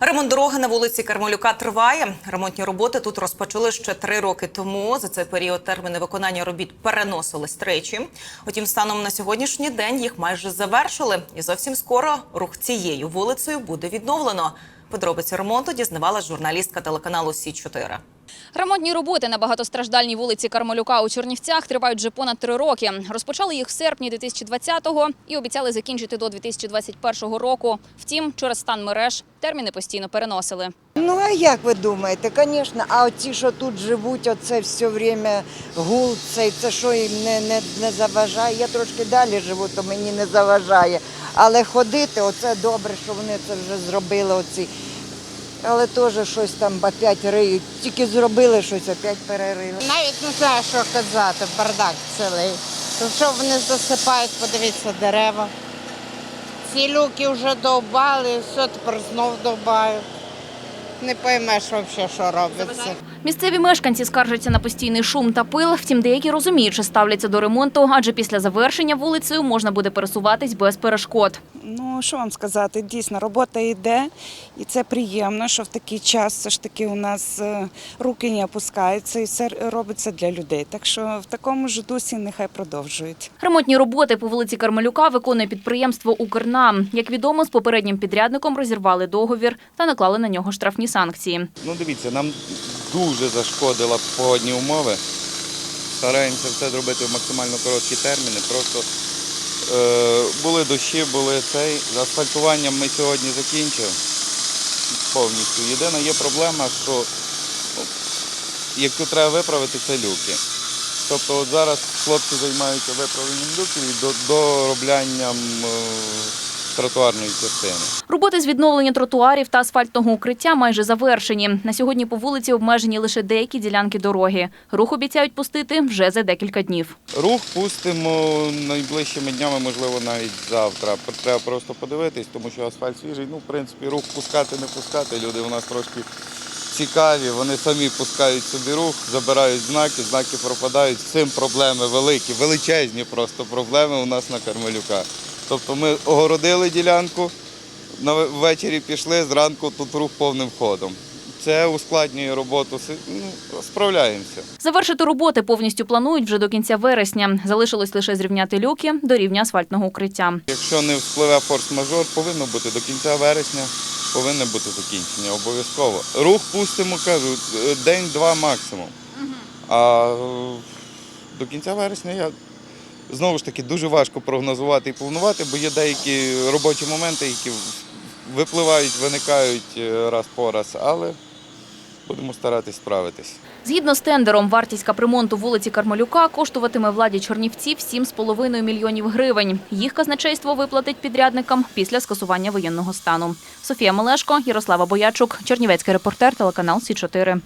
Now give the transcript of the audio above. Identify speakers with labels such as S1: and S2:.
S1: Ремонт дороги на вулиці Кармолюка триває. Ремонтні роботи тут розпочали ще три роки тому. За цей період терміни виконання робіт переносились тричі. Утім, станом на сьогоднішній день їх майже завершили, і зовсім скоро рух цією вулицею буде відновлено. Подробиці ремонту дізнавалась журналістка телеканалу Сі 4
S2: Ремонтні роботи на багатостраждальній вулиці Кармелюка у Чернівцях тривають вже понад три роки. Розпочали їх в серпні 2020-го і обіцяли закінчити до 2021 року. Втім, через стан мереж терміни постійно переносили.
S3: Ну а як ви думаєте? Звісно, а оці, що тут живуть, оце все время гул, цей, це що їм не, не, не заважає. Я трошки далі живу, то мені не заважає. Але ходити, оце добре, що вони це вже зробили. Оці. Але теж щось там опять риють. Тільки зробили щось, опять перерили.
S4: Навіть не знаю, що казати, бардак цілий. То що вони засипають, подивіться, дерева. Ці люки вже довбали, все тепер знов довбають. Не поймеш взагалі, що робиться.
S2: Місцеві мешканці скаржаться на постійний шум та пил. Втім, деякі розуміючи ставляться до ремонту, адже після завершення вулицею можна буде пересуватись без перешкод.
S5: Ну що вам сказати, дійсно робота йде, і це приємно, що в такий час все ж таки у нас е, руки не опускаються і все робиться для людей. Так що в такому ж дусі нехай продовжують.
S2: Ремонтні роботи по вулиці Кармелюка виконує підприємство «Укрнам». Як відомо, з попереднім підрядником розірвали договір та наклали на нього штрафні санкції.
S6: Ну дивіться, нам дуже зашкодила погодні умови. Стараємося все зробити в максимально короткі терміни. Просто були дощі, були цей. З асфальтуванням ми сьогодні закінчили повністю. Єдина є проблема, що ну, яку треба виправити, це люки. Тобто от зараз хлопці займаються виправленням люків і до- дороблянням е, тротуарної частини.
S2: Роботи з відновлення тротуарів та асфальтного укриття майже завершені. На сьогодні по вулиці обмежені лише деякі ділянки дороги. Рух обіцяють пустити вже за декілька днів.
S6: Рух пустимо найближчими днями, можливо, навіть завтра. Треба просто подивитись, тому що асфальт свіжий. Ну, в принципі, рух пускати, не пускати. Люди у нас трошки цікаві. Вони самі пускають собі рух, забирають знаки, знаки пропадають. З цим проблеми великі, величезні просто проблеми у нас на Кармелюка. Тобто ми огородили ділянку, ввечері пішли, зранку тут рух повним ходом. Це ускладнює роботу. Ну, справляємося.
S2: Завершити роботи повністю планують вже до кінця вересня. Залишилось лише зрівняти люки до рівня асфальтного укриття.
S6: Якщо не вспливе форс-мажор, повинно бути до кінця вересня, повинне бути закінчення, обов'язково. Рух пустимо, кажу, е, день-два максимум. А е, до кінця вересня я знову ж таки дуже важко прогнозувати і планувати, бо є деякі робочі моменти, які випливають, виникають е, раз по раз, але будемо старатись справитись.
S2: Згідно з тендером, вартість капремонту вулиці Кармелюка коштуватиме владі Чернівців 7,5 мільйонів гривень. Їх казначейство виплатить підрядникам після скасування воєнного стану. Софія Мелешко, Ярослава Боячук, Чернівецький репортер, телеканал Сі 4